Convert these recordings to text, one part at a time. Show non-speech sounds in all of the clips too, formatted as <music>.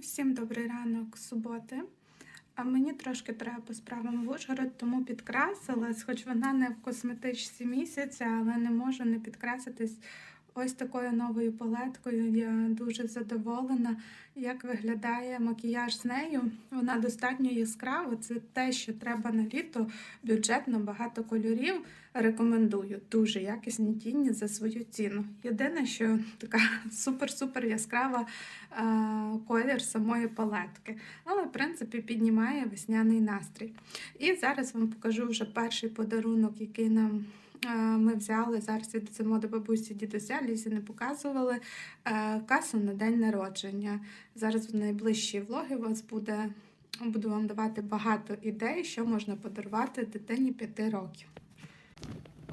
Всім добрий ранок суботи. А мені трошки треба по справам в Ужгород, тому підкрасилась, хоч вона не в косметичці місяця, але не можу не підкраситись ось такою новою палеткою. Я дуже задоволена, як виглядає макіяж з нею. Вона достатньо яскрава. Це те, що треба на літо. Бюджетно, багато кольорів. Рекомендую дуже якісні тіні за свою ціну. Єдине, що така <laughs> супер-супер яскрава е, колір самої палетки. Але, в принципі, піднімає весняний настрій. І зараз вам покажу вже перший подарунок, який нам. Е, Ми взяли зараз віддамо до бабусі дідуся, лізі не показували е, касу на день народження. Зараз в найближчі влоги у вас буде буду вам давати багато ідей, що можна подарувати дитині 5 років.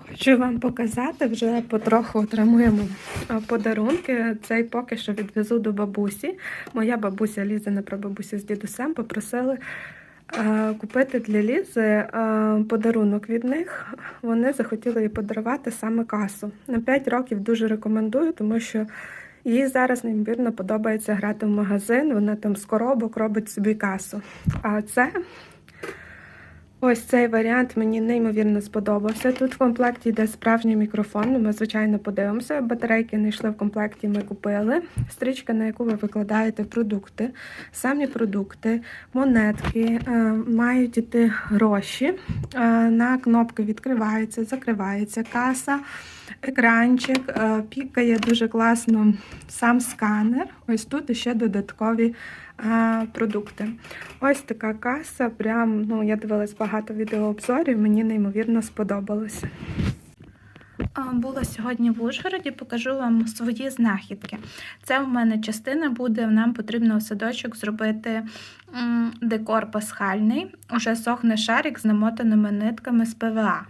Хочу вам показати, вже потроху отримуємо е, подарунки. Цей поки що відвезу до бабусі. Моя бабуся Ліза, не про бабусю з дідусем, попросили купити для Лізи подарунок від них. Вони захотіли їй подарувати саме касу. На 5 років дуже рекомендую, тому що їй зараз неймовірно подобається грати в магазин. Вона там з коробок робить собі касу. А це Ось цей варіант мені неймовірно сподобався. Тут в комплекті йде справжній мікрофон. Ми, звичайно, подивимося. Батарейки не йшли в комплекті, ми купили. Стрічка, на яку ви викладаєте продукти, самі продукти, монетки, е, мають іти гроші. Е, На кнопки відкривається, закривається каса, екранчик, е, пікає дуже класно сам сканер. Ось тут ще додаткові продукти. Ось така каса. Прям, ну, я дивилась багато відеообзорів, мені неймовірно сподобалося. Була сьогодні в Ужгороді, покажу вам свої знахідки. Це в мене частина буде, нам потрібно в садочок зробити декор пасхальний. Уже сохне шарик з намотаними нитками з ПВА.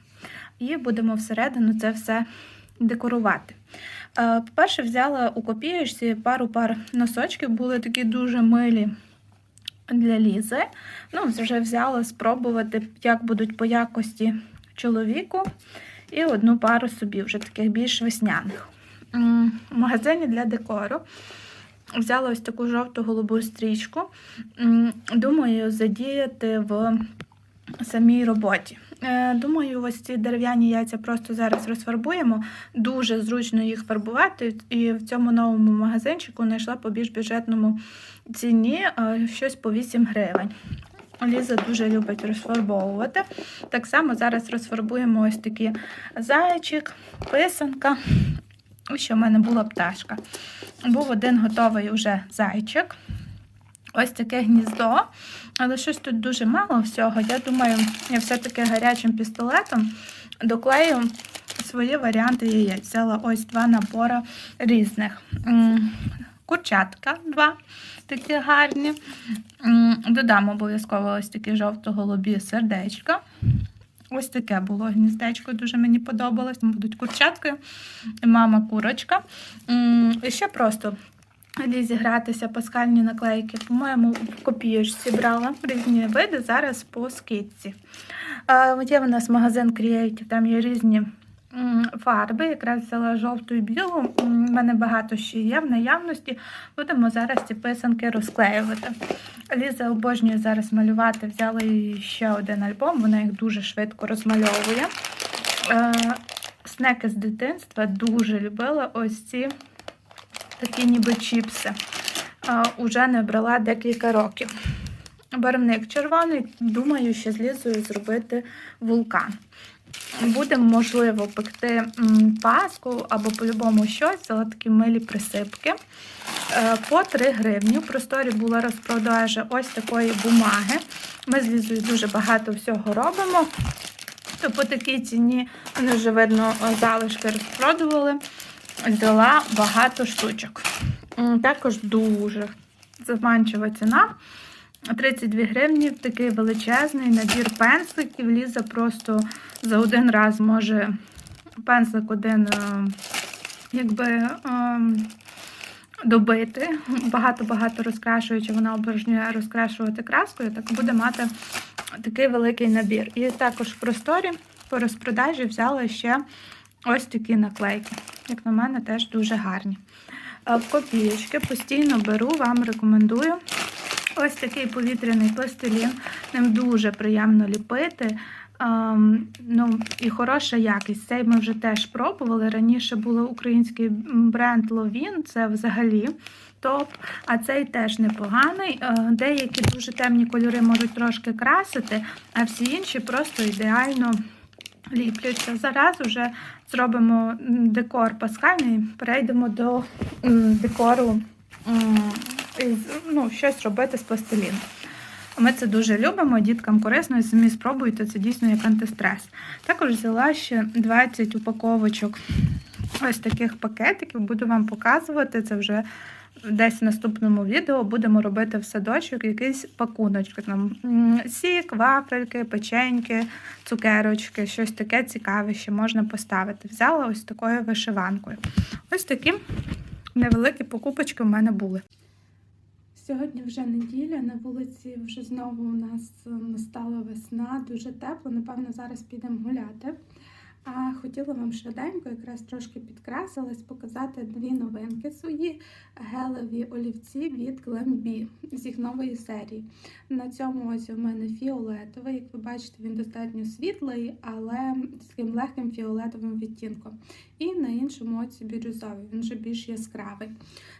І будемо всередину це все декорувати. Е, По-перше, взяла у копієчці пару пар носочків, були такі дуже милі для Лізи. Ну, вже взяла спробувати, як будуть по якості чоловіку. І одну пару собі, вже таких більш весняних. В магазині для декору взяла ось таку жовту-голубу стрічку. Думаю, задіяти в самій роботі. Е, Думаю, ось ці дерев'яні яйця просто зараз розфарбуємо. Дуже зручно їх фарбувати. І в цьому новому магазинчику знайшла по більш бюджетному ціні е, щось по 8 гривень. Ліза дуже любить розфарбовувати. Так само зараз розфарбуємо ось такі зайчик, писанка. І ще в мене була пташка. Був один готовий уже зайчик. Ось таке гніздо. Але щось тут дуже мало всього. Я думаю, я все-таки гарячим пістолетом доклею свої варіанти яєць. Взяла ось два набори різних. Курчатка два такі гарні. Додам обов'язково ось такі жовто-голубі сердечка. Ось таке було гніздечко, дуже мені подобалось. Там будуть курчатки, мама курочка. І ще просто Лізі гратися паскальні наклейки. По-моєму, в копієчці брала різні види, зараз по скидці. Є в нас магазин Creative, там є різні фарби, якраз взяла жовту і білу. У мене багато ще є в наявності. Будемо зараз ці писанки розклеювати. Ліза обожнює зараз малювати, взяла їй ще один альбом, вона їх дуже швидко розмальовує. Е, Снеки з дитинства дуже любила ось ці такі ніби чіпси. Уже не брала декілька років. Барвник червоний, думаю, ще з Лізою зробити вулкан. Будемо, можливо, пекти паску або по-любому щось, але такі милі присипки. Е, По 3 гривні. В просторі була розпродажа ось такої бумаги. Ми з Лізою дуже багато всього робимо. То по такій ціні, вони вже видно, залишки розпродували взяла багато штучок. Також дуже заманчива ціна. 32 гривні, такий величезний набір пензликів. Ліза просто за один раз може пензлик один е, якби е, добити. Багато-багато розкрашуючи, вона обожнює розкрашувати краскою, так буде мати такий великий набір. І також в просторі по розпродажі взяла ще ось такі наклейки. Як на мене, теж дуже гарні. Е, копієчки постійно беру, вам рекомендую Ось такий повітряний пластилін. Ним дуже приємно ліпити. Ем, ну, і хороша якість. Цей ми вже теж пробували. Раніше був український бренд Lovin, це взагалі топ. А цей теж непоганий. Е, Деякі дуже темні кольори можуть трошки красити, а всі інші просто ідеально ліпляться. Зараз вже зробимо декор пасхальний, перейдемо до декору ну, щось робити з пластиліну. Ми це дуже любимо, діткам корисно і самі спробуйте, це дійсно як антистрес. Також взяла ще 20 упаковочок ось таких пакетиків, буду вам показувати. Це вже десь в наступному відео будемо робити в садочок якийсь пакуночки. Там сік, вафельки, печеньки, цукерочки, щось таке цікаве, що можна поставити. Взяла ось такою вишиванкою. Ось такі невеликі покупочки в мене були. Сьогодні вже неділя, на вулиці вже знову у нас е, настала весна, дуже тепло. Напевно, зараз підемо гуляти. А хотіла вам швиденько, якраз трошки підкрасилась, показати дві новинки свої гелеві олівці від Glambi з їх нової серії. На цьому ось у мене фіолетовий. Як ви бачите, він достатньо світлий, але з таким легким фіолетовим відтінком. І на іншому оці бірюзовий, він вже більш яскравий.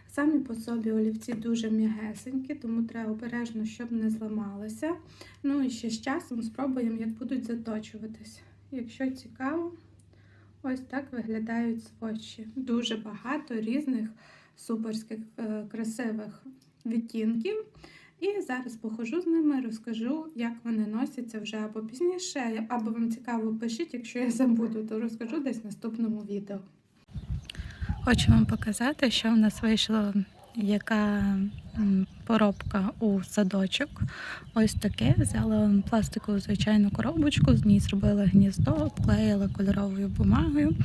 Самі по собі олівці дуже м'ягесенькі, тому треба обережно, щоб не зламалися. Ну і ще з часом спробуємо, як будуть заточуватись. Якщо цікаво, ось так виглядають свочі. Дуже багато різних суперських е, красивих відтінків. І зараз похожу з ними, розкажу, як вони носяться вже або пізніше, або вам цікаво пишіть, якщо я забуду, то розкажу десь в наступному відео. Хочу вам показати, що в нас вийшло, яка поробка у садочок. Ось таке. Взяла пластикову звичайну коробочку, з ній зробила гніздо, обклеїла кольоровою бумагою,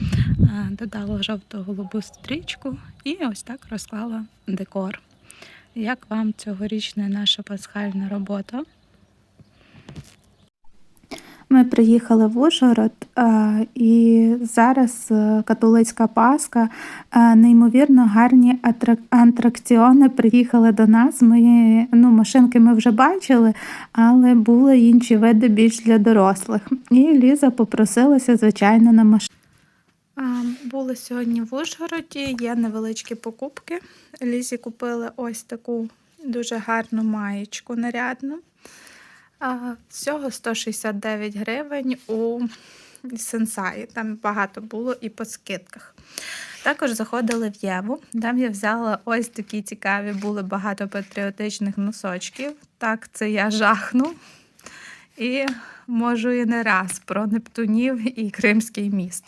додала жовто-голубу стрічку і ось так розклала декор. Як вам цьогорічна наша пасхальна робота? Ми приїхали в Ужгород, е, і зараз е, католицька Пасха, е, неймовірно гарні атракціони приїхали до нас. Ми, ну, машинки ми вже бачили, але були інші види більш для дорослих. І Ліза попросилася, звичайно, на машину. Були сьогодні в Ужгороді, є невеличкі покупки. Лізі купили ось таку дуже гарну маєчку нарядну. А, Всього 169 гривень у Сенсаї. Там багато було і по скидках. Також заходили в Єву. Там я взяла ось такі цікаві, були багато патріотичних носочків. Так, це я жахну. І можу і не раз про Нептунів і Кримський міст.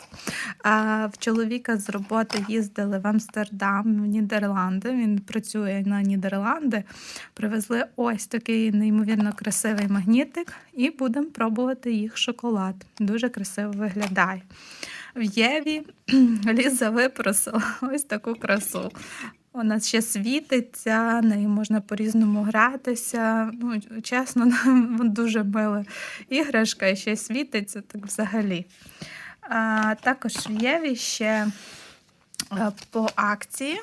А в чоловіка з роботи їздили в Амстердам, в Нідерланди. Він працює на Нідерланди. Привезли ось такий неймовірно красивий магнітик, і будемо пробувати їх шоколад. Дуже красиво виглядає. В Єві <clears throat> Ліза випросила ось таку красу. Вона ще світиться, нею можна по-різному гратися. Ну, чесно, дуже мила іграшка і ще світиться так взагалі. А, також в Єві ще по акції.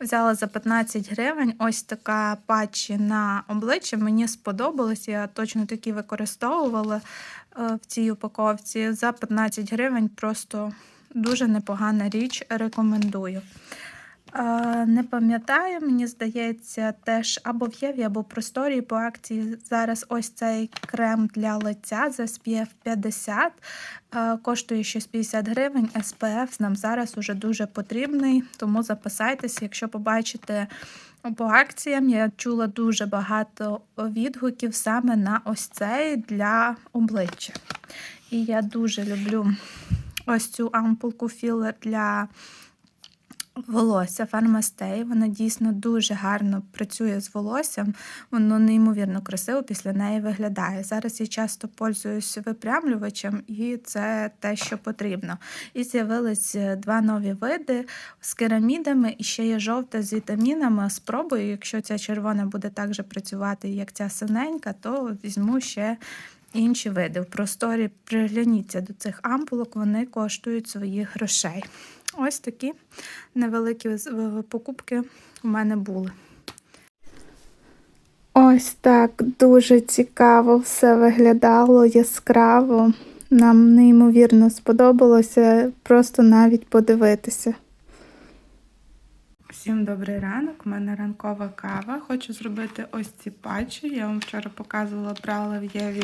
Взяла за 15 гривень ось така патчі на обличчя. Мені сподобалось, я точно такі використовувала е, в цій упаковці. За 15 гривень просто дуже непогана річ, рекомендую. Не пам'ятаю, мені здається, теж або в Єві, або в просторі по акції зараз ось цей крем для лиця з SPF 50. Е, Коштує щось 50 гривень. SPF нам зараз уже дуже потрібний, тому записайтеся, якщо побачите по акціям. Я чула дуже багато відгуків саме на ось цей для обличчя. І я дуже люблю ось цю ампулку філер для волосся Фармастей. Вона дійсно дуже гарно працює з волоссям, воно неймовірно красиво після неї виглядає. Зараз я часто пользуюсь випрямлювачем, і це те, що потрібно. І з'явились два нові види з керамідами, і ще є жовта з вітамінами. Спробую, якщо ця червона буде так же працювати, як ця синенька, то візьму ще. Інші види. В просторі пригляніться до цих ампулок, вони коштують своїх грошей. Ось такі невеликі покупки у мене були. Ось так дуже цікаво все виглядало яскраво. Нам неймовірно сподобалося просто навіть подивитися. Всім добрий ранок, у мене ранкова кава. Хочу зробити ось ці патчі. Я вам вчора показувала, брала в Єві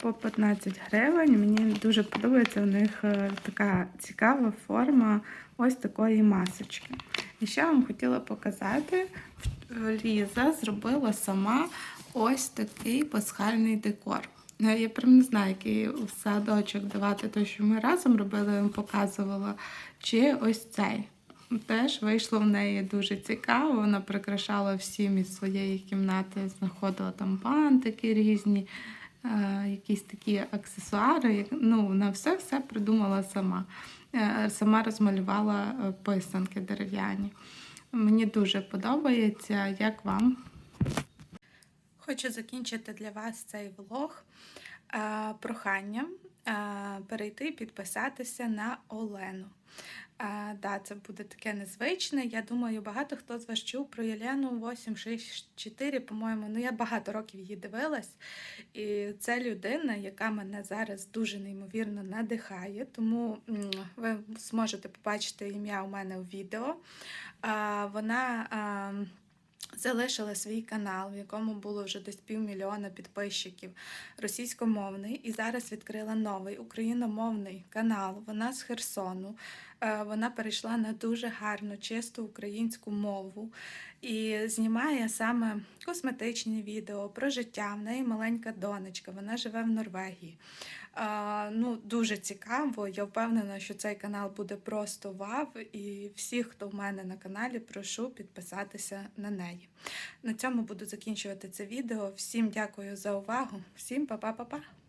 по 15 гривень. Мені дуже подобається у них е, така цікава форма ось такої масочки. І ще вам хотіла показати, Ліза зробила сама ось такий пасхальний декор. Е, Я прям не знаю, який в садочок давати той, що ми разом робили, я вам показувала, чи ось цей. Теж вийшло в неї дуже цікаво. Вона прикрашала всім із своєї кімнати, знаходила там бантики різні, е, якісь такі аксесуари. Ну, вона все все придумала сама. Е, Сама розмалювала е, писанки дерев'яні. Мені дуже подобається. Як вам? Хочу закінчити для вас цей влог е, проханням е, перейти і підписатися на Олену. Е, да, це буде таке незвичне. Я думаю, багато хто з вас чув про Єлену 864, по-моєму. Ну, я багато років її дивилась. І це людина, яка мене зараз дуже неймовірно надихає. Тому ви зможете побачити ім'я у мене у відео. А, Вона. е, залишила свій канал, в якому було вже десь півмільйона підписчиків російськомовний, і зараз відкрила новий україномовний канал. Вона з Херсону. Е, Вона перейшла на дуже гарну, чисту українську мову і знімає саме косметичні відео про життя. В неї маленька донечка, вона живе в Норвегії. Ну, дуже цікаво. Я впевнена, що цей канал буде просто вав. І всіх, хто в мене на каналі, прошу підписатися на неї. На цьому буду закінчувати це відео. Всім дякую за увагу. Всім па-па-па-па!